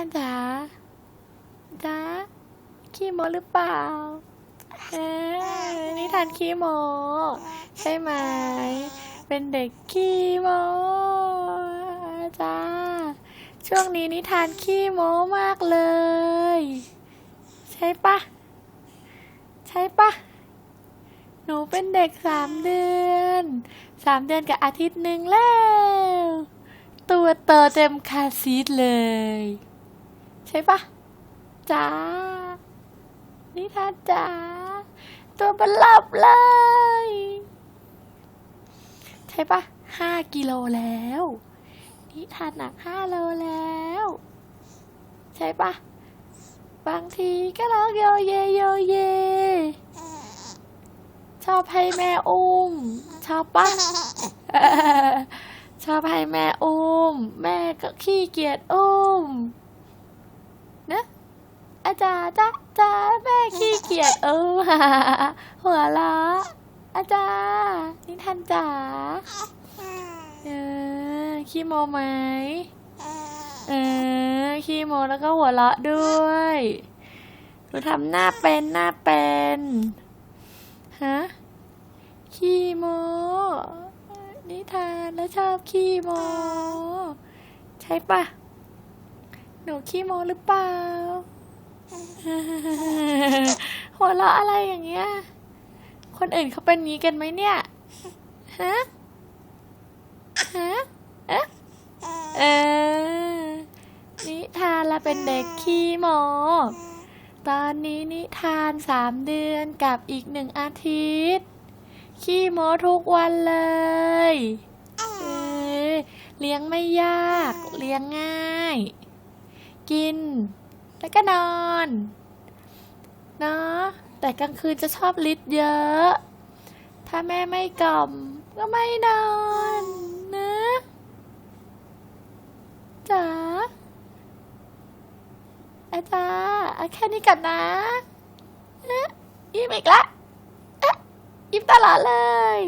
าจ๋าจ๋าขี้โมหรือเปล่าเอ๊ะนิทานขี้โม ใช่ไหม เป็นเด็กขี้โมจ้า ช่วงนี้นิทานขี้โมมากเลย ใช่ปะ ใช่ปะ หนูเป็นเด็กสามเดือน สามเดือนกับอาทิตย์หนึ่งแล้ว ตัวโตเต็มคาร์ซีทเลย ใช่ปะจ้านิทานจ๋าตัวบันลับเลย ใช่ปะห้ากิโลแล้ว นิทานหนักห้าโลแล้ว ใช่ปะบางทีก็ร้องโยเยโยเย ชอบให้แม่อุ้ม ชอบปะชอบให้แม่อุ้ม แม่ก็ขี้เกียจอุ้ม อาจารย์จ้าจ้าแม่ขี้เกียจเอุ้มหัวเราะอาจารย์นิทานจ๋าเออขี้โมไหมเออขี้โมแล้วก็หัวเราะด้วยหนูทำหน้าเป็นหน้าเป็นฮะขี้โมนิทานแล้วชอบขี้โม ใช่ปะหนูขี้โมหรือเปล่า หัวเราะอะไรอย่างเงี้ย คนอื่นเขาเป็นงี้กันไหมเนี่ย ฮะ ฮะ เอ๊ะเออนิทานละเป็นเด็กขี้โมตอนนี้นิทานสามเดือนกับอีกหนึ่งอาทิตย์ ขี้โมทุกวันเลยเออเลี้ยงไม่ยาก เลี้ยงง่าย กิน แล้วก็นอนเนาะแต่กลางคืนจะชอบลิดเยอะ ถ้าแม่ไม่กล่อม ก็ไม่นอนนะจ๋าอาจารย์เอาแค่นี้ก่อนนะยิ้มอีกละเอ๊ะยิ้มตลอดเลย